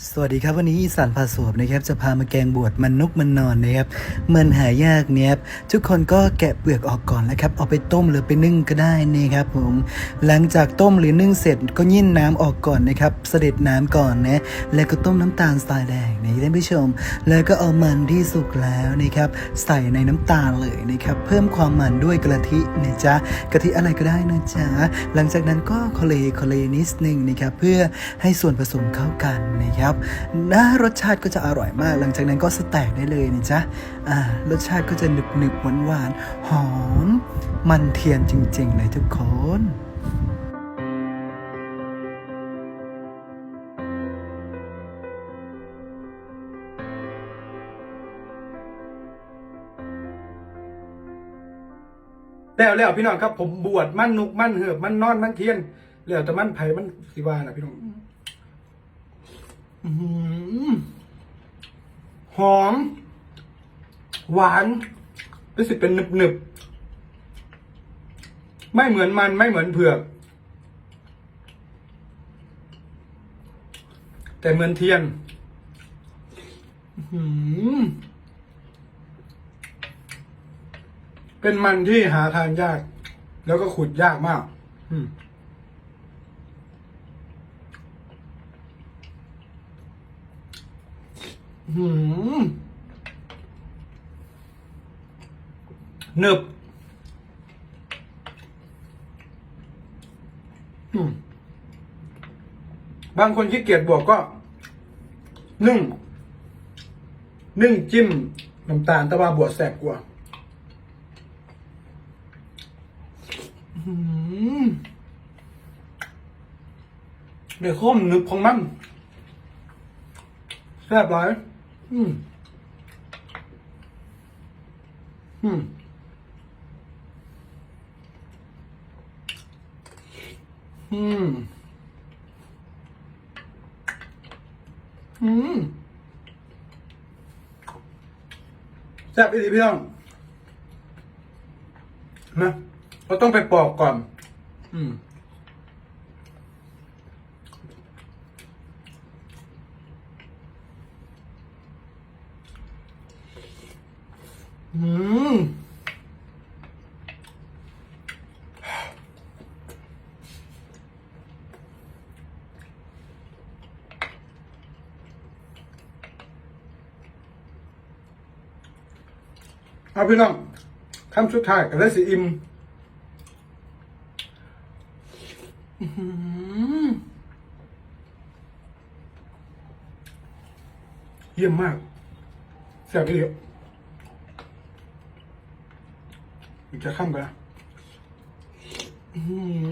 สวัสดีครับวันนี้อีสานพาสวบนะครับจะพามาแกงบวชมันนุกมันนอนนะครับมันหายากเนี่ยครับทุกคนก็แกะเปลือกออกก่อนนะครับเอาไปต้มหรือไปนึ่งก็ได้นะครับผมหลังจากต้มหรือนึ่งเสร็จก็ยิ่นน้ำออกก่อนนะครับเสด็จน้ำก่อนนะแล้วก็ต้มน้ำตาลทรายแดงนะท่านผู้ชม แล้วก็เอามันที่สุกแล้วนะครับใส่ในน้ำตาลเลยนะครับเพิ่มความมันด้วยกะทินะจ๊ะกะทิอะไรก็ได้นะจ๊ะหลังจากนั้นก็โคเลโคเลนิดนึงนะครับเพื่อให้ส่วนผสมเข้ากันนะครับนะรสชาติก็จะอร่อยมาก หลังจากนั้นก็สแต็กได้เลยนะจ๊ะอ่ารสชาติก็จะหนึบหนึบหวานหวานๆหอม มันเทียนจริง ๆ เลยทุกคนแล้วแล้วพี่น้องครับผมบวชมั่นนุกมั่นเหือบมั่นนอนมั่นเทียน แล้วแต่มั่นไผ่มั่นสิวานะพี่น้อง หอม หวานรู้สึกเป็นหนึบหนึบๆไม่เหมือนมันไม่เหมือนเผือก แต่เหมือนเทียนเป็นมันที่หาทานยาก แล้วก็ขุดยากมาก อืม หืมหนึบบางคนขี้เกียจบวกก็ นึ่ง นึ่งจิ้มน้ำตาลต่ว่าบวชแสบกว่าเดี๋ยวข้มนึกของมันแซ่บหลาย อืม อืม อืม อืมแซ่บอีกทีพี่น้องนะเราต้องไปปอกก่อน อืม อืมเอาพี่น้องคำสุดท้ายก็ได้สิอิ่มเยี่ยมมากแซ่บอีกอี กจะข้ามกันนะอื้อหือ